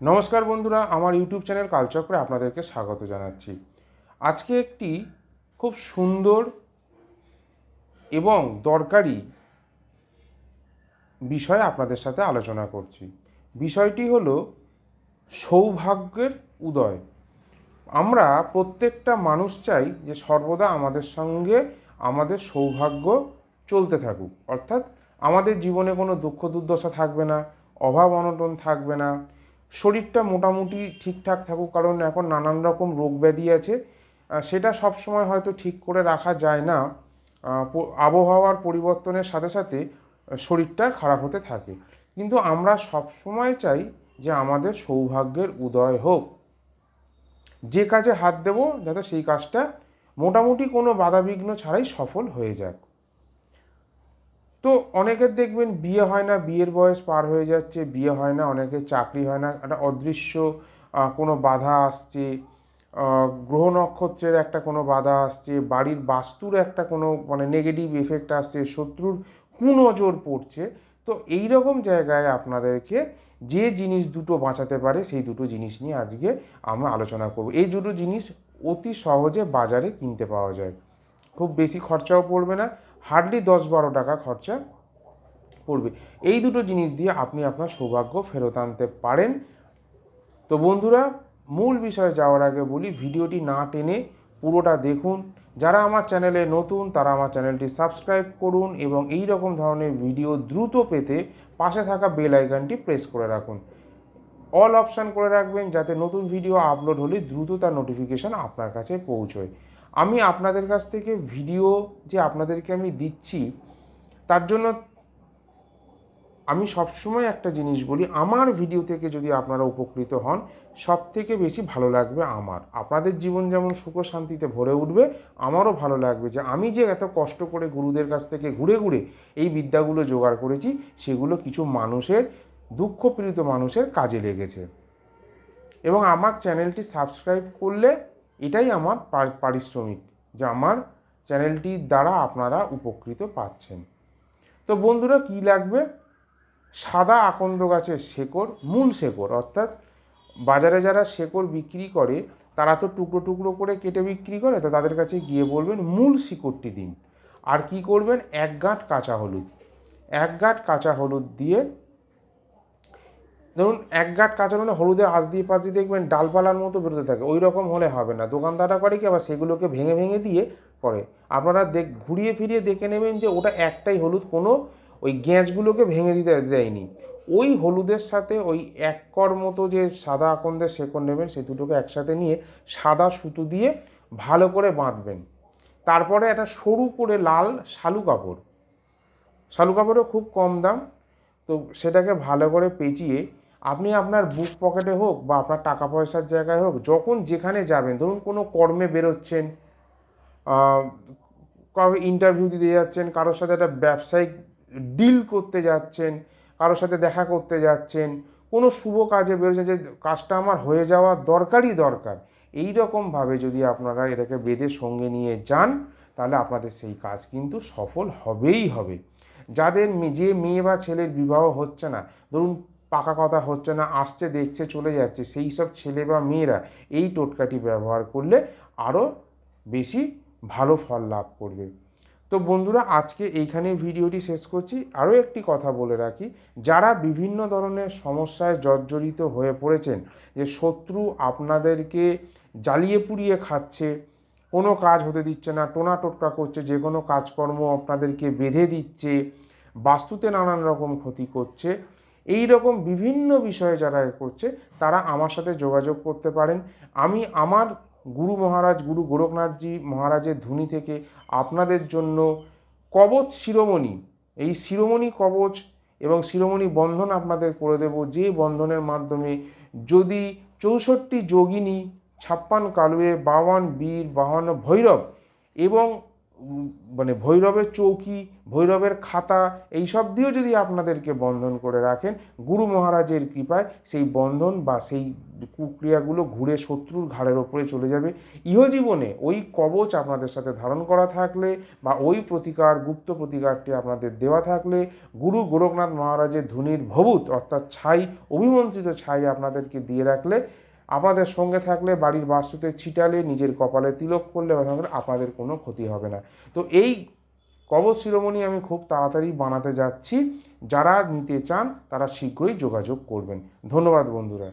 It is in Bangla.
নমস্কার বন্ধুরা, আমার ইউটিউব চ্যানেল কালচক্রে আপনাদেরকে স্বাগত জানাচ্ছি। আজকে একটি খুব সুন্দর এবং দরকারি বিষয়ে আপনাদের সাথে আলোচনা করছি। বিষয়টি হলো সৌভাগ্যের উদয়। আমরা প্রত্যেকটা মানুষ চাই যে সর্বদা আমাদের সঙ্গে আমাদের সৌভাগ্য চলতে থাকুক। অর্থাৎ আমাদের জীবনে কোনো দুঃখ দুর্দশা থাকবে না, অভাব অনটন থাকবে না শরীরটা মোটামুটি ঠিকঠাক থাকুক, কারণ এখন নানান রকম রোগ ব্যাধি আছে সেটা সব সময় হয়তো ঠিক করে রাখা যায় না আবহাওয়ার পরিবর্তনের সাথে সাথে শরীরটা খারাপ হতে থাকে। কিন্তু আমরা সব সময় চাই যে আমাদের সৌভাগ্যের উদয় হোক। যে কাজে হাত দেব, যাতে সেই কাজটা মোটামুটি কোনো বাধাবিঘ্ন ছাড়াই সফল হয়ে যাক। তো অনেকের দেখবেন বিয়ে হয় না, বিয়ের বয়স পার হয়ে যাচ্ছে, বিয়ে হয় না অনেকের চাকরি হয় না, একটা অদৃশ্য কোনো বাধা আসছে গ্রহ নক্ষত্রের একটা কোনো বাধা আসছে, বাড়ির বাস্তুর একটা কোনো মানে নেগেটিভ এফেক্ট আসছে, শত্রুর কুনজর পড়ছে, তো এই রকম জায়গায় আপনাদেরকে যে জিনিস দুটো বাঁচাতে পারে, সেই দুটো জিনিস নিয়ে আজকে আমরা আলোচনা করব। এই দুটো জিনিস অতি সহজে বাজারে কিনতে পাওয়া যায়। খুব বেশি খরচাও পড়বে না হার্ডলি দশ বারো টাকা খরচা পড়বে। এই দুটো জিনিস দিয়ে আপনি আপনার সৌভাগ্য ফেরত আনতে পারেন। তো বন্ধুরা, মূল বিষয়ে যাওয়ার আগে বলি, ভিডিওটি না টেনে পুরোটা দেখুন। যারা আমার চ্যানেলে নতুন, তারা আমার চ্যানেলটি সাবস্ক্রাইব করুন এবং এই রকম ধরনের ভিডিও দ্রুত পেতে পাশে থাকা বেল আইকনটি প্রেস করে রাখুন। অল অপশান করে রাখবেন যাতে নতুন ভিডিও আপলোড হলে দ্রুত তার নোটিফিকেশান আপনার কাছে পৌঁছয়। আমি আপনাদের কাছ থেকে ভিডিও যে আপনাদেরকে আমি দিচ্ছি, তার জন্য আমি সবসময় একটা জিনিস বলি, আমার ভিডিও থেকে যদি আপনারা উপকৃত হন সব থেকে বেশি ভালো লাগবে আমার। আপনাদের জীবন যেমন সুখ শান্তিতে ভরে উঠবে, আমারও ভালো লাগবে যে আমি যে এত কষ্ট করে গুরুদের কাছ থেকে ঘুরে ঘুরে এই বিদ্যাগুলো জোগাড় করেছি, সেগুলো কিছু মানুষের, দুঃখপীড়িত মানুষের কাজে লেগেছে। এবং আমার চ্যানেলটি সাবস্ক্রাইব করলে এটাই আমার পারিশ্রমিক যে আমার চ্যানেলটির দ্বারা আপনারা উপকৃত পাচ্ছেন। তো বন্ধুরা, কি লাগবে? সাদা আকন্দ গাছের শেকড়, মূল শেকড়, অর্থাৎ বাজারে যারা শেকড় বিক্রি করে, তারা তো টুকরো টুকরো করে কেটে বিক্রি করে, তো তাদের কাছে গিয়ে বলবেন, মূল শিকড়টি দিন। আর কি করবেন? এক গাঁট কাঁচা হলুদ। এক গাঁট কাঁচা হলুদ দিয়ে ধরুন এক গাঁট কাঁচা হলুদ হলুদের আঁশ দিয়ে পাশ দিয়ে দেখবেন ডালপালার মতো বেরোতে থাকে ওই রকম হলে হবে না। দোকানদাররা করে কি, আবার সেগুলোকে ভেঙে ভেঙে দিয়ে করে। আপনারা দেখ, ঘুরিয়ে ফিরিয়ে দেখে নেবেন যে ওটা একটাই হলুদ, কোনো ওই গ্যাঁচগুলোকে ভেঙে দিতে দেয়নি। ওই হলুদের সাথে ওই এক কর মতো যে সাদা আকন্দের শেকড় নেবেন সে দুটোকে একসাথে নিয়ে সাদা সুতো দিয়ে ভালো করে বাঁধবেন। তারপরে একটা সরু করে লাল শালু কাপড়। শালু কাপড়ও খুব কম দাম, তো সেটাকে ভালো করে পেঁচিয়ে আপনি আপনার বুক পকেটে হোক বা আপনার টাকা পয়সার জায়গায় হোক, যখন যেখানে যাবেন, ধরুন কোনো কর্মে বেরোচ্ছেন কারও ইন্টারভিউ দিতে যাচ্ছেন, কারোর সাথে একটা ব্যবসায়িক ডিল করতে যাচ্ছেন, কারোর সাথে দেখা করতে যাচ্ছেন, কোনো শুভ কাজে বেরোচ্ছেন যে কাজটা আমার হয়ে যাওয়া দরকারই দরকার। এই রকমভাবে যদি আপনারা এটাকে বেঁধে সঙ্গে নিয়ে যান, তাহলে আপনাদের সেই কাজ কিন্তু সফল হবেই হবে। যাদের যে মেয়ে বা ছেলের বিবাহ হচ্ছে না, ধরুন পাকা কথা হচ্ছে না, আসছে, দেখছে, চলে যাচ্ছে। সেই সব ছেলে বা মেয়েরা এই টোটকাটি ব্যবহার করলে আরও বেশি ভালো ফল লাভ করবে। তো বন্ধুরা, আজকে এইখানে ভিডিওটি শেষ করছি। আরও একটি কথা বলে রাখি, যারা বিভিন্ন ধরনের সমস্যায় জর্জরিত হয়ে পড়েছেন, যে শত্রু আপনাদেরকে জ্বালিয়ে পুড়িয়ে খাচ্ছে, কোনো কাজ হতে দিচ্ছে না, টোনা টোটকা করছে, যে কোনো কাজকর্ম আপনাদেরকে বেঁধে দিচ্ছে, বাস্তুতে নানান রকম ক্ষতি করছে এই রকম বিভিন্ন বিষয়ে যারা করছে, তারা আমার সাথে যোগাযোগ করতে পারেন। আমি আমার গুরু মহারাজ, গুরু গোরখনাথজি মহারাজের ধুনি থেকে আপনাদের জন্য কবচ শিরোমণি, এই শিরোমণি কবচ এবং শিরোমণি বন্ধন আপনাদের করে দেব। যে বন্ধনের মাধ্যমে যদি চৌষট্টি যোগিনী ছাপ্পান কালুয়ে, বাওয়ান বীর বাহান্ন ভৈরব এবং মানে ভৈরবের চৌকি, ভৈরবের খাতা এইসব দিয়েও যদি আপনাদেরকে বন্ধন করে রাখেন, গুরু মহারাজের কৃপায় সেই বন্ধন বা সেই কুক্রিয়াগুলো ঘুরে শত্রুর ঘাড়ের ওপরে চলে যাবে। ইহজীবনে ওই কবচ আপনাদের সাথে ধারণ করা থাকলে বা ওই প্রতিকার, গুপ্ত প্রতিকারটি আপনাদের দেওয়া থাকলে গুরু গোরখনাথ মহারাজের ধুনির ভবুত অর্থাৎ ছাই, অভিমন্ত্রিত ছাই আপনাদেরকে দিয়ে রাখলে আপনাদের সঙ্গে থাকলে বাড়ির বাস্তুতে ছিটালে, নিজের কপালে তিলক করলে আপনাদের কোনো ক্ষতি হবে না। তো এই কবচ শিরোমণি আমি খুব তাড়াতাড়ি বানাতে যাচ্ছি। যারা নিতে চান তারা শীঘ্রই যোগাযোগ করবেন। ধন্যবাদ বন্ধুরা।